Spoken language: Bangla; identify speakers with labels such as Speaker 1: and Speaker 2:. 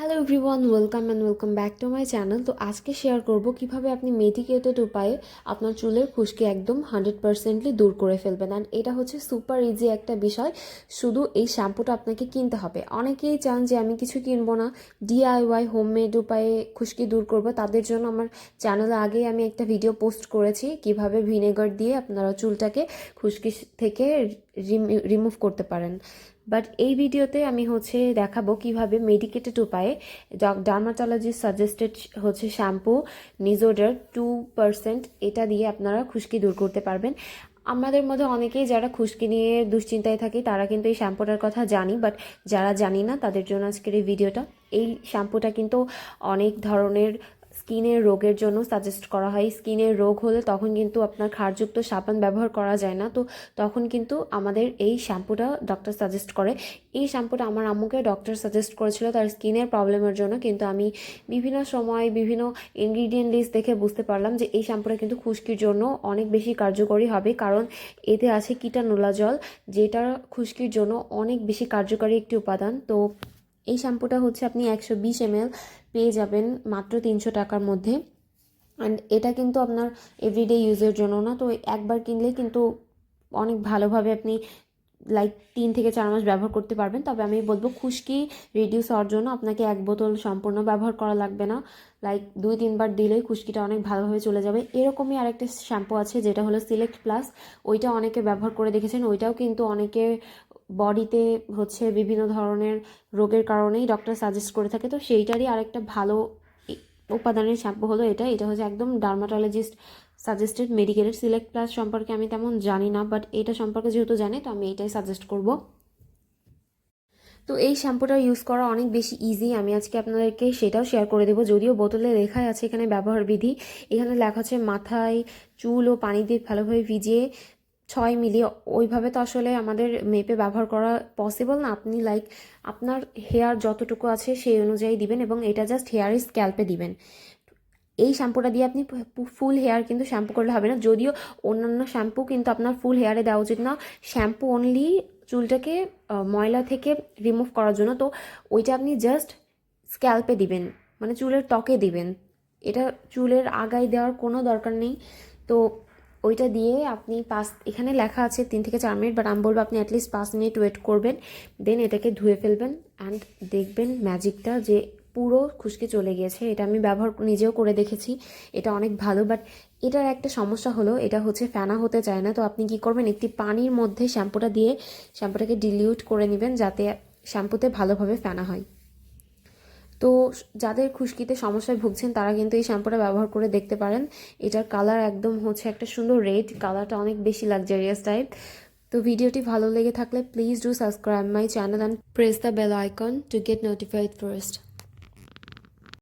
Speaker 1: Hello everyone welcome and welcome back to my channel তো আজকে শেয়ার করব কীভাবে আপনি মেডিকেটেড উপায়ে আপনার চুলের খুশকি একদম হান্ড্রেড পারসেন্টলি দূর করে ফেলবেন। অ্যান্ড এটা হচ্ছে সুপার ইজি একটা বিষয়। শুধু এই শ্যাম্পুটা আপনাকে কিনতে হবে। অনেকেই চান যে আমি কিছু কিনবো না। ডিআইওয়াই হোমমেড উপায়ে খুশকি দূর করব। তাদের জন্য আমার চ্যানেলে আগেই আমি একটা ভিডিও পোস্ট করেছি। কীভাবে ভিনেগার দিয়ে আপনারা চুলটাকে খুশকি থেকে রিমুভ করতে পারেন। বাট এই ভিডিওতে আমি হচ্ছে দেখাবো কীভাবে মেডিকেটেড উপায়ে ডার্মাটোলজিস্ট সাজেস্টেড হচ্ছে শ্যাম্পু নিজোডার টু পার্সেন্ট এটা দিয়ে আপনারা খুশকি দূর করতে পারবেন। আমাদের মধ্যে অনেকেই যারা খুশকি নিয়ে দুশ্চিন্তায় থাকি, তারা কিন্তু এই শ্যাম্পুটার কথা জানি বাট যারা জানি না, তাদের জন্য আজকের এই ভিডিওটা। এই শ্যাম্পুটা কিন্তু অনেক ধরনের স্কিনের রোগের জন্য সাজেস্ট করা হয়। স্কিনের রোগ হলে তখন কিন্তু আপনার ক্ষারযুক্ত সাবান ব্যবহার করা যায় না। তো তখন কিন্তু আমাদের এই শ্যাম্পুটা ডক্টর সাজেস্ট করে। এই শ্যাম্পুটা আমার আম্মুকে ডক্টর সাজেস্ট করেছিল। তার স্কিনের প্রবলেমের জন্য কিন্তু আমি বিভিন্ন সময় বিভিন্ন ইনগ্রিডিয়েন্ট লিস্ট দেখে বুঝতে পারলাম যে এই শ্যাম্পুটা কিন্তু খুশকির জন্য অনেক বেশি কার্যকরী হবে। কারণ এতে আছে কীটানুলা জল যেটা খুশকির জন্য অনেক বেশি কার্যকরী একটি উপাদান। তো এই শ্যাম্পুটা হচ্ছে আপনি একশো বিশ এমএল পেয়ে যাবেন মাত্র তিনশো টাকার মধ্যে। অ্যান্ড এটা কিন্তু আপনার এভরিডে ইউজের জন্য না, তো একবার কিনলে কিন্তু অনেক ভালোভাবে আপনি লাইক তিন থেকে চার মাস ব্যবহার করতে পারবেন। তবে আমি বলব খুশকি রিডিউস হওয়ার জন্য আপনাকে এক বোতল সম্পূর্ণ ব্যবহার করা লাগবে না। লাইক দুই, তিনবার দিলেই খুশকিটা অনেক ভালোভাবে চলে যাবে। এরকমই আরেকটা শ্যাম্পু আছে, যেটা হলো সিলেক্ট প্লাস ওইটা অনেকে ব্যবহার করে দেখেছেন, ওইটাও কিন্তু অনেকে বডিতে হচ্ছে বিভিন্ন ধরনের রোগের কারণেই ডক্টর সাজেস্ট করে থাকে। তো সেইটারই আরেকটা ভালো উপাদানের শ্যাম্পু হলো এটা। এটা হচ্ছে একদম ডার্মাটোলজিস্ট সাজেস্টেড মেডিকেলের সিলেক্ট প্লাস সম্পর্কে আমি তেমন জানি না বাট এটা সম্পর্কে যেহেতু জানি, তো আমি এটাই সাজেস্ট করব। তো এই শ্যাম্পুটা ইউজ করা অনেক বেশি ইজি আমি আজকে আপনাদেরকে সেটাও শেয়ার করে দেবো। যদিও বোতলে লেখাই আছে এখানে ব্যবহার বিধি। এখানে লেখা আছে, মাথায় চুল ও পানি দিয়ে ভালোভাবে ভিজিয়ে ছয় মিলি ওইভাবে তো আসলে আমাদের মেপে ব্যবহার করা পসিবল না। আপনি লাইক আপনার হেয়ার যতটুকু আছে সেই অনুযায়ী দিবেন এবং এটা জাস্ট হেয়ার স্ক্যাল্পে দিবেন। এই শ্যাম্পুটা দিয়ে আপনি ফুল হেয়ার কিন্তু শ্যাম্পু করলে হবে না। যদিও অন্যান্য শ্যাম্পু কিন্তু আপনার ফুল হেয়ারে দেওয়া উচিত না। শ্যাম্পু অনলি চুলটাকে ময়লা থেকে রিমুভ করার জন্য। তো ওইটা আপনি জাস্ট স্ক্যাল্পে দিবেন মানে চুলের ত্বকে দিবেন। এটা চুলের আগায় দেওয়ার কোনো দরকার নেই। তো ওইটা দিয়ে আপনি পাঁচ, এখানে লেখা আছে তিন থেকে চার মিনিট বাট আমি বলব আপনি অ্যাটলিস্ট পাঁচ মিনিট ওয়েট করবেন দেন এটাকে ধুয়ে ফেলবেন অ্যান্ড দেখবেন ম্যাজিকটা যে পুরো খুশকি চলে গিয়েছে। এটা আমি ব্যবহার নিজেও করে দেখেছি, এটা অনেক ভালো বাট এটার একটা সমস্যা হলো, এটা হচ্ছে ফেনা হতে চায় না, তো আপনি কি করবেন, একটি পানির মধ্যে শ্যাম্পুটা দিয়ে শ্যাম্পুটাকে ডিলিউট করে নেবেন, যাতে শ্যাম্পুতে ভালোভাবে ফেনা হয়। তো যাদের খুশকিতে সমস্যায় ভুগছেন, তারা কিন্তু এই শ্যাম্পুটা ব্যবহার করে দেখতে পারেন। এটার কালার একদম হচ্ছে একটা সুন্দর রেড কালারটা অনেক বেশি লাক্সারিয়াস টাইপ তো ভিডিওটি ভালো লেগে থাকলে please do subscribe my channel and press the bell icon to get notified first